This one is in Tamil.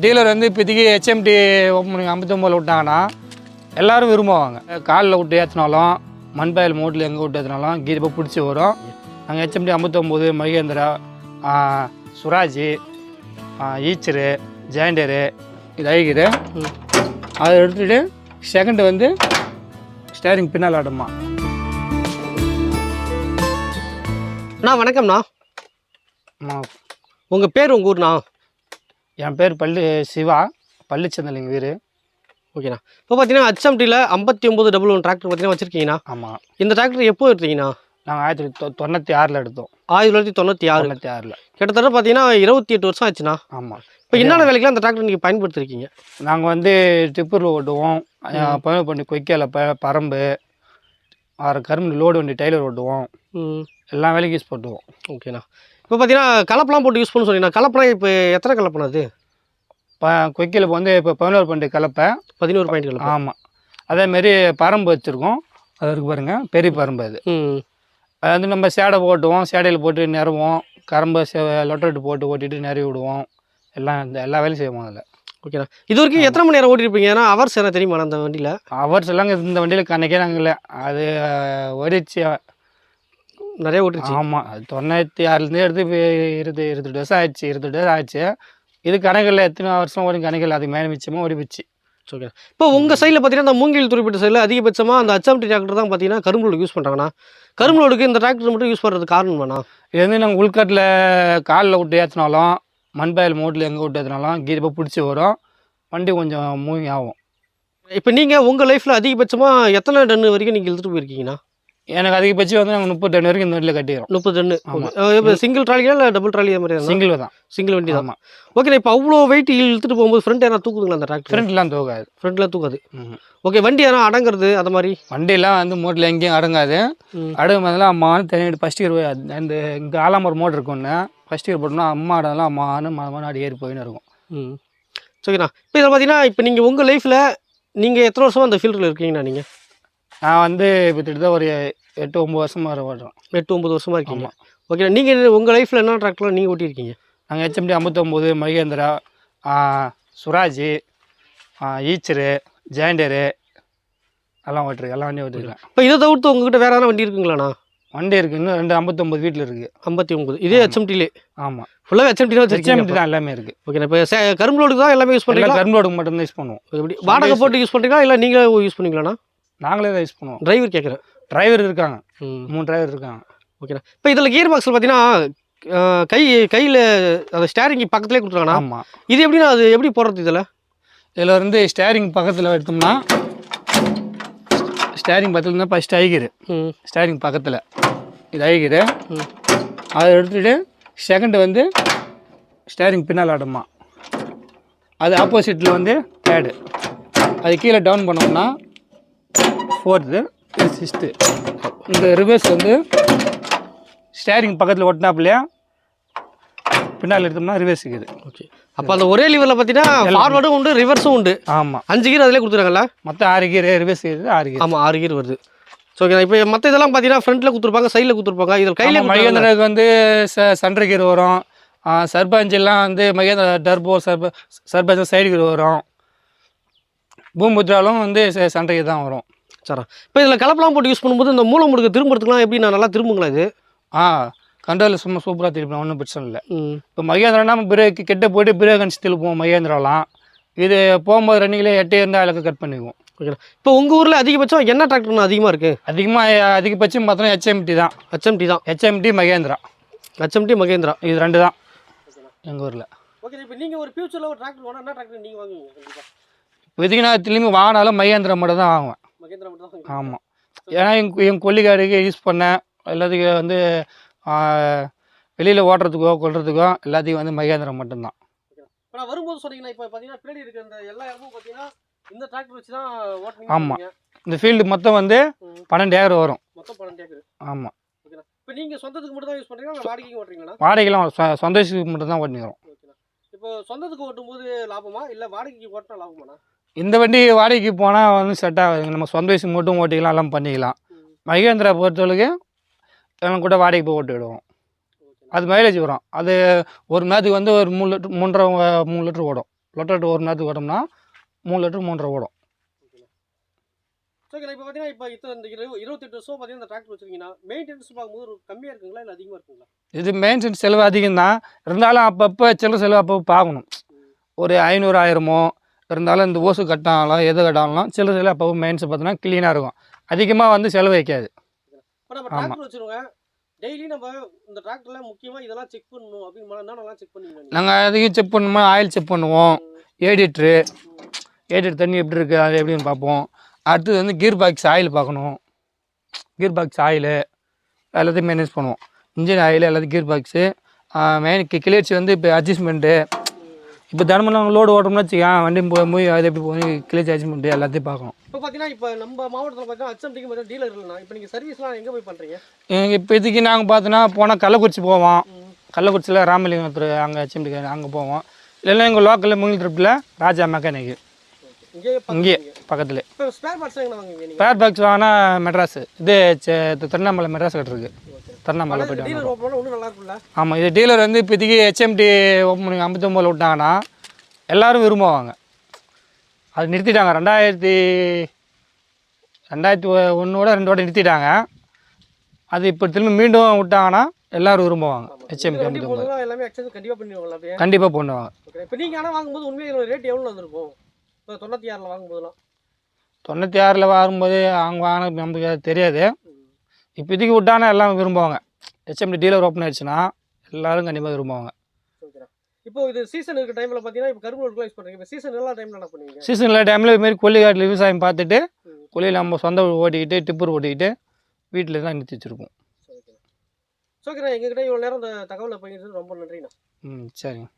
டீலர் வந்து இப்போதைக்கு ஹெச்எம்டி ஓப்பன் ஐம்பத்தொம்பதில் விட்டாங்கன்னா எல்லாரும் விரும்புவாங்க. காலில் விட்டு ஏற்றினாலும் மண்பாயில் மோட்டில் எங்கே விட்டு ஏற்றினாலும் கீரிப்பை பிடிச்சி வரும். நாங்கள் ஹெச்எம்டி ஐம்பத்தொம்போது மகேந்திரா சுராஜ் ஈச்சரு ஜெயண்டரு இது ஐகிரு. அதை எடுத்துகிட்டு செகண்ட் வந்து ஸ்டேரிங் பின்னால் ஆடுமா. அண்ணா வணக்கம்ண்ணா. உங்கள் பேர் உங்கள் ஊர்ண்ணா? என் பேர் பள்ளி சிவா. பள்ளிச்சந்தலிங்க வீர். ஓகேண்ணா இப்போ பார்த்தீங்கன்னா ஹச்எம்டியில் ஐம்பத்தி ஒம்பது டபுள் ஒன் டிராக்டர் பார்த்தீங்கன்னா வச்சுருக்கீங்கண்ணா. ஆமாம் இந்த டிராக்டர் எப்போ எடுத்தீங்கண்ணா? நாங்கள் ஆயிரத்தி தொ- தொண்ணூற்றி ஆறில் எடுத்தோம். ஆயிரத்தி தொள்ளாயிரத்தி தொண்ணூற்றி ஆறு. தொண்ணூற்றி ஆறில். கிட்டத்தட்ட பார்த்தீங்கன்னா இருபத்தி எட்டு வருஷம் ஆச்சுண்ணா. ஆமாம் இப்போ என்னென்ன வேலைக்கெல்லாம் அந்த டிராக்டர் நீங்கள் பயன்படுத்திருக்கீங்க? நாங்கள் வந்து டிப்பரில் ஓட்டுவோம். பழம் பண்ணி கொய்க்கால ப பரம்பு ஆறு கரும்பு லோடு வண்டி டெய்லர் ஓட்டுவோம். எல்லா வேலைக்கும் யூஸ் பண்ணுவோம். ஓகேண்ணா இப்போ பார்த்தீங்கன்னா கலப்பெல்லாம் போட்டு யூஸ் பண்ண சொன்னீங்கன்னா கலப்பெல்லாம் இப்போ எத்தனை கலப்பண்ணா அது? இப்போ வந்து இப்போ பதினோரு பண்டு கலப்பை. பதினோரு பாயிண்ட் கலப்பை. ஆமாம் அதேமாரி பரம்பு வச்சுருக்கோம். அது இருக்கு பாருங்க. பெரிய பரம்பு அது. அது வந்து நம்ம சேடை போட்டுவோம். சேடையில் போட்டு நிறவோம் கரம்பை லொட்டட்டு போட்டு ஓட்டிட்டு நிறவி விடுவோம். எல்லாம் இந்த எல்லா வேலையும் செய்வோம் அதில். ஓகேண்ணா இது வரைக்கும் எத்தனை மணி நேரம் ஓட்டிருப்பீங்க? ஏன்னா ஹவர்ஸ் என்ன தெரியுமா? அந்த வண்டியில்? அவர்ஸ் எல்லாம் இந்த வண்டியில் கணக்கே நாங்கள் இல்லை. அது ஓடிச்சு நிறைய ஓட்டிருச்சு. ஆமாம் அது தொண்ணூற்றி ஆறுலேருந்து எடுத்து இப்போ இருபது இருபத்தெட்டு வருஷம் ஆயிடுச்சு இருபத்தெட்டு வருஷம் ஆயிடுச்சு. இது கணக்கில் எத்தனை வருஷம் ஓடி கணக்கில் அதுக்கு மேலே மிச்சமாக ஓடி போச்சு. ஓகே இப்போ உங்கள் சைடில் பார்த்தீங்கன்னா அந்த மூங்கில் துருப்பிட்ட சைடில் அதிகபட்சமாக அந்த ஹச்எம்டி டிராக்டர் தான் பார்த்தீங்கன்னா கரும்பு யூஸ் பண்ணுறாங்கண்ணா கரும்பு இந்த டிராக்டர் மட்டும் யூஸ் பண்ணுறது காரணமாண்ணா இது வந்து நாங்கள் உள்கட்டில் காலில் விட்டு ஏற்றினாலும் மண்பாயில் மோட்டில் எங்கே விட்டு ஏற்றினாலும் கீரிப்பை பிடிச்சி வரும். வண்டி கொஞ்சம் மூவிங் ஆகும். இப்போ நீங்கள் உங்கள் லைஃப்பில் அதிகபட்சமாக எத்தனை டன்னு வரைக்கும் நீங்கள் இழுத்துட்டு போயிருக்கீங்கண்ணா? எனக்கு அதிகபட்சம் வந்து நாங்கள் முப்பது டன் வரைக்கும் இந்த வண்டியில் கட்டிடுறோம் முப்பது டன்னு ஆமா. இப்போ சிங்கிள் ட்ராலியா இல்லை டபுள் ட்ராலி அந்த மாதிரி சிங்கிள் தான். சிங்கிள் வண்டி தான். ஓகே இப்போ அவ்வளோ வெயிட் இழுத்துட்டு போகும்போது ஃப்ரண்ட் யாரா தூக்குதுங்களா அந்த டிராக்டர் ஃப்ரண்ட்லாம் தூக்காது. ஃப்ரண்ட்டில் தூக்காது. ஓகே வண்டி யாரா அடங்குறது அந்த மாதிரி? வண்டியெல்லாம் வந்து மோட்டில் எங்கேயும் அடங்காது. அடங்கும் போதெல்லாம் அம்மானு தனி ஃபஸ்ட் இயர் இந்த இங்கே ஆலாமர் மோட்டர் இருக்குன்னு ஃபஸ்ட் இயர் போட்டோம்னா அம்மா இடம்லாம் அம்மானு மாமானு அடி ஏறி போயின்னு இருக்கும். ம். ஓகேண்ணா இப்போ இதில் பார்த்தீங்கன்னா இப்போ நீங்கள் உங்கள் லைஃப்பில் நீங்கள் எத்தனை வருஷமாக அந்த ஃபீல்டில் இருக்கீங்கண்ணா நீங்கள் நான் வந்து இப்போ கிட்டத்தட்ட ஒரு எட்டு ஒம்பது வருஷமாக வர ஓட்டுறோம் எட்டு ஒம்பது வருஷமாக இருக்கீங்க. ஓகே நீங்கள் உங்கள் லைஃப்பில் என்ன டிராக்டர்லாம் நீங்கள் ஓட்டியிருக்கீங்க? நாங்கள் ஹெச்எம்டி ஐம்பத்தொம்போது மகேந்திரா சுராஜ் ஈச்சரு ஜெயண்டரு எல்லாம் ஓட்டுருக்கு எல்லாம் வண்டியும் ஓட்டிருக்கேன். இப்போ இதை தவிர்த்து உங்ககிட்ட வேற எதனா வண்டி இருக்குங்களாண்ணா? வண்டி இருக்குது இன்னும் ரெண்டு ஐம்பத்தொம்போது வீட்டில் இருக்குது ஐம்பத்தி ஒம்பது இதே ஹெச்எம்டிலே ஆமாம் ஃபுல்லாக ஹெச்எம்டி தான் ஹெச்எம்டி தான் எல்லாமே இருக்குது ஓகே இப்போ கரும்பு லோடுக்கு தான் எல்லாமே யூஸ் பண்ணுறீங்களா கரும்போடுக்கு மட்டும்தான் யூஸ் பண்ணுவோம். எப்படி வாடகை போட்டு யூஸ் பண்ணுறீங்களா இல்லை நீங்களே யூஸ் பண்ணுவீங்களாண்ணா நாங்களே தான் யூஸ் பண்ணுவோம். டிரைவர் கேட்குறேன் டிரைவர் இருக்காங்க. ம். மூணு டிரைவர் இருக்காங்க. ஓகேண்ணா இப்போ இதில் கியர் பாக்ஸில் பார்த்தீங்கன்னா கை கையில் அந்த ஸ்டேரிங் பக்கத்துலேயே கொடுத்துருக்காண்ணா ஆமாம் இது எப்படின்னா அது எப்படி போடுறது இதில்? இதில் வந்து ஸ்டேரிங் பக்கத்தில் எடுத்தோம்னா ஸ்டேரிங் பக்கத்தில் இருந்தால் ஃபஸ்ட் ஐகிரு ம். ஸ்டேரிங் பக்கத்தில். இது ஐகிரு அதை எடுத்துகிட்டு செகண்ட் வந்து ஸ்டேரிங் பின்னால் ஆடுமா. அது ஆப்போசிட்டில் வந்து தேர்டு அது கீழே டவுன் பண்ணோம்னா ஃபோர்த்து இது சிக்ஸ்த்து இந்த ரிவர்ஸ் வந்து ஸ்டேரிங் பக்கத்தில் ஒட்டினாப்புலையா? பின்னால் எடுத்தோம்னா ரிவர்ஸ் இருக்குது. ஓகே அப்போ அந்த ஒரே லீவரில் பார்த்தீங்கன்னா ஃபார்வர்டும் உண்டு ரிவர்ஸும் உண்டு. ஆமாம் அஞ்சு கீர் அதிலே கொடுத்துருக்காங்கல்ல? மொத்தம் ஆறு கீர் ரிவர்ஸ் இருக்குது ஆறு கீர் ஆமாம் ஆறு கீர் வருது. ஸோ ஓகே இப்போ மற்ற இதெல்லாம் பார்த்தீங்கன்னா ஃப்ரண்ட்டில் கொடுத்துருப்பாங்க சைடில் கொடுத்துருப்பாங்க. இதில் கையில் மகேந்திராவுக்கு வந்து ச சண்டர் கீர் வரும். சர்பஞ்ச் எல்லாம் வந்து மகேந்திரா டர்போ சர்ப சர்பஞ்ச் சைடு கீர் வரும். பூம்புத்ராலும் வந்து சண்டர் கீர் தான் வரும். சரா. இப்போ இதில் கலப்பெல்லாம் போட்டு யூஸ் பண்ணும்போது இந்த மூலம் முடுக்க திரும்புறதுக்குலாம் எப்படி நான் நல்லா திரும்புங்களா இது? ஆ கண்ட்ரோலில் சும்மா சூப்பராக திருப்பி ஒன்றும் பிரச்சனை இல்லை. இப்போ மகேந்திரானா பிரேக் கிட்ட போயிட்டு பிரேக் அடிச்சு திருப்போம் மகேந்திராலாம் இது போகும்போது ரன்னிங்கில் எட்டே இருந்தால் அழகு கட் பண்ணிக்குவோம் ஓகே இப்போ உங்கள் ஊரில் அதிகபட்சம் என்ன டிராக்டர்னா அதிகமாக இருக்குது அதிகமாக அதிகபட்சம் பார்த்தோன்னா ஹெச்எம்டி தான். ஹச்எம்டி தான். ஹெச்எம்டி மகேந்திரா. ஹச்எம்டி மகேந்திரா. இது ரெண்டு தான். எங்கள் ஊரில். ஓகே இப்போ நீங்கள் ஒரு ஃபியூச்சரில் ஒரு டிராக்டர் என்ன டிராக்டர் நீங்கள் வாங்குவீங்க? கண்டிப்பாக இப்போதைக்கு நான் திரும்பி வாங்கினாலும் மகேந்திரா மட்டும் தான் வாங்குவேன். ஆமாம் ஏன்னா எங்கள் என் கொல்லிக்காடுக்கு யூஸ் பண்ணேன் எல்லாத்துக்கும் வந்து வெளியில் ஓட்டுறதுக்கோ கொள்றதுக்கோ எல்லாத்தையும் வந்து மகேந்திரா மட்டும்தான். இப்போ நான் வரும்போது சொன்னீங்கன்னா இப்போ பார்த்தீங்கன்னா பின்னாடி இருக்க இந்த எல்லா இடமும் பார்த்தீங்கன்னா இந்த டிராக்டர் வச்சு தான் ஆமா. ஓட்டுறீங்க இந்த ஃபீல்டு மொத்தம் வந்து. பன்னெண்டு ஏக்கர் வரும். மொத்தம் பன்னெண்டு ஏக்கர் ஆமாம் இப்போ நீங்கள் சொந்தத்துக்கு மட்டும் தான் யூஸ் பண்ணுறீங்களா வாடகைக்கு ஓட்டுறீங்களா வாடகைலாம் சொ- சொந்த யூஸுக்கு மட்டும் தான் ஓட்டிக்கிறோம் இப்போ சொந்தத்துக்கு ஓட்டும்போது லாபமா? இல்லை வாடகைக்கு ஓட்டினா லாபமாண்ணா இந்த வண்டி வாடகைக்கு போனால் வந்து செட் ஆகுதுங்க. நம்ம சொந்த யூஸுக்கு மட்டும் ஓட்டிக்கலாம் எல்லாம் பண்ணிக்கலாம். மகேந்திரா பொறுத்தவரைக்கு எல்லாம் கூட வாடகைக்கு போய் ஓட்டி விடுவோம் ஓகேண்ணா அது மைலேஜ் வரும். அது ஒரு நேரத்துக்கு வந்து ஒரு மூணு லிட்டர் மூன்றரை மூணு லிட்டர் ஓடும். லொட்டட்டு ஒரு நேரத்துக்கு ஓட்டோம்னா மூணு லிட்டர் மூன்றரை ஓடும். ஓகே இப்போ பார்த்தீங்கன்னா இப்போ இத்தனை இந்த இருபத்தெட்டு வருஷம் பார்த்தீங்கன்னா இந்த டிராக்டர் வச்சிருக்கீங்கன்னா மெயின்டெனன்ஸ் பார்க்கும்போது கம்மியாக இருக்குங்களா இல்லை அதிகமாக இருக்குங்களா? இது மெயின்டெனன்ஸ் செலவு அதிகம் தான் இருந்தாலும் அப்பப்போ சில்லற செலவு அப்பப்போ பார்க்கணும். ஒரு ஐநூறு ஆயிரமோ இருந்தாலும் இந்த ஓசு கட்டாலும் எது கட்டாலும் சில்லற செலவு அப்பப்போ மெயின்ஸ் பார்த்தோன்னா க்ளீனாக இருக்கும். அதிகமாக வந்து செலவு வைக்காது. இப்போ நம்ம ஆமா. டிராக்டர் வச்சிருக்கோங்க டெய்லி நம்ம இந்த டிராக்டர்ல முக்கியமாக இதெல்லாம் செக் பண்ணணும் அப்படின்னு என்னென்னலாம் செக் பண்ணுவீங்க நீங்க? நாங்கள் அதிகம் செக் பண்ணுமோ ஆயில் செக் பண்ணுவோம். ஏடிட்ரு ஏடிட் தண்ணி எப்படி இருக்குது அது எப்படின்னு பார்ப்போம். அடுத்தது வந்து கீர் பாக்ஸ் ஆயில் பார்க்கணும். கீர் பாக்ஸ் ஆயிலு எல்லாத்தையும் மேனேஜ் பண்ணுவோம். இன்ஜின் ஆயில் எல்லாத்தையும் கீர் பாக்ஸு மெயின் கிளர்ச்சி வந்து இப்போ அட்ஜஸ்ட்மெண்ட்டு இப்போ தினமும் நாங்கள் லோடு ஓட்டோம்னு வச்சுக்கேன் வண்டி போய் போய் அது எப்படி போய் கிளர்ச்சி அட்ஜஸ்ட்மெண்ட்டு எல்லாத்தையும் பார்க்கணும் இப்போ பார்த்தீங்கன்னா இப்போ நம்ம மாவட்டத்தில் பார்த்தீங்கன்னா ஹச்எம்டிக்கு பார்த்தீங்கன்னா டீலர் இல்லைனா இப்போ நீங்கள் சர்வீஸ்லாம் எங்கே போய் பண்ணுறீங்க எங்கள் இப்போதைக்கு நாங்கள் பார்த்தோன்னா போனால் கள்ளக்குறிச்சி போவோம். கள்ளக்குறிச்சியில் ராமலிங்கம் ஒருத்தர் அங்கே ஹெச்எம்டி அங்கே போவோம். இல்லைன்னா எங்கள் லோக்கலில் முங்கில் ட்ரிப்பில் ராஜா மெக்கானிக்கு இங்கேயே இங்கே பக்கத்தில் இப்போ ஸ்பேர் பார்ட்ஸ் பாக்ஸ் வாங்கினா மெட்ராஸ். இது திருவண்ணாமலை மெட்ராஸ் கிட்ட இருக்கு. திருவண்ணாமலை போயிட்டு இருக்கும்ல ஆமாம் இது டீலர் வந்து இப்போதைக்கு ஹெச்எம்டி ஐம்பத்தொம்பதில் விட்டாங்கன்னா எல்லாரும் விரும்புவாங்க. அது நிறுத்திட்டாங்க. ரெண்டாயிரத்தி ரெண்டாயிரத்தி ஒன்றோட ரெண்டோட நிறுத்திட்டாங்க. அது இப்போ திரும்பி மீண்டும் விட்டாங்கன்னா எல்லாரும் விரும்புவாங்க ஹெச்எம்டி ஐம்பத்தொம்பது எல்லாமே எக்ஸ்சேஞ்ச் கண்டிப்பாக பண்ணுவாங்க இப்போ நீங்கள் ஆனால் வாங்கும்போது உண்மையாக ரேட் எவ்வளோ வந்திருக்கும்? இப்போ தொண்ணூற்றி ஆறில் வாங்கும்போதெல்லாம். தொண்ணூற்றி ஆறில் வாங்கும்போது அவங்க வாங்கின நமக்கு தெரியாது. இப்போதைக்கு விட்டானா எல்லாம் விரும்புவாங்க ஹெச்எம்டி டீலர் ஓப்பன் ஆயிடுச்சுன்னா எல்லாரும் கண்டிப்பாக விரும்புவாங்க இப்போ இது சீசன் இருக்க டைமில் பார்த்தீங்கன்னா இப்போ கரும்பு யூஸ் பண்ணுறீங்க இப்போ சீசன் எல்லா டைமில் என்ன பண்ணுவீங்க சீசனில் டைமில் இதுமாரி கொல்லிக்காட்டில் விவசாயம் பார்த்துட்டு. கொல்லியில் நம்ம சொந்த ஓட்டிக்கிட்டு டிப்பர் ஓட்டிக்கிட்டு வீட்டில் தான் நிறுத்தி வச்சுருக்கோம் ஓகேண்ணா எங்ககிட்ட இவ்வளோ நேரம் இந்த தகவலை பகிர்ந்து ரொம்ப நன்றிண்ணா ம் சரிங்க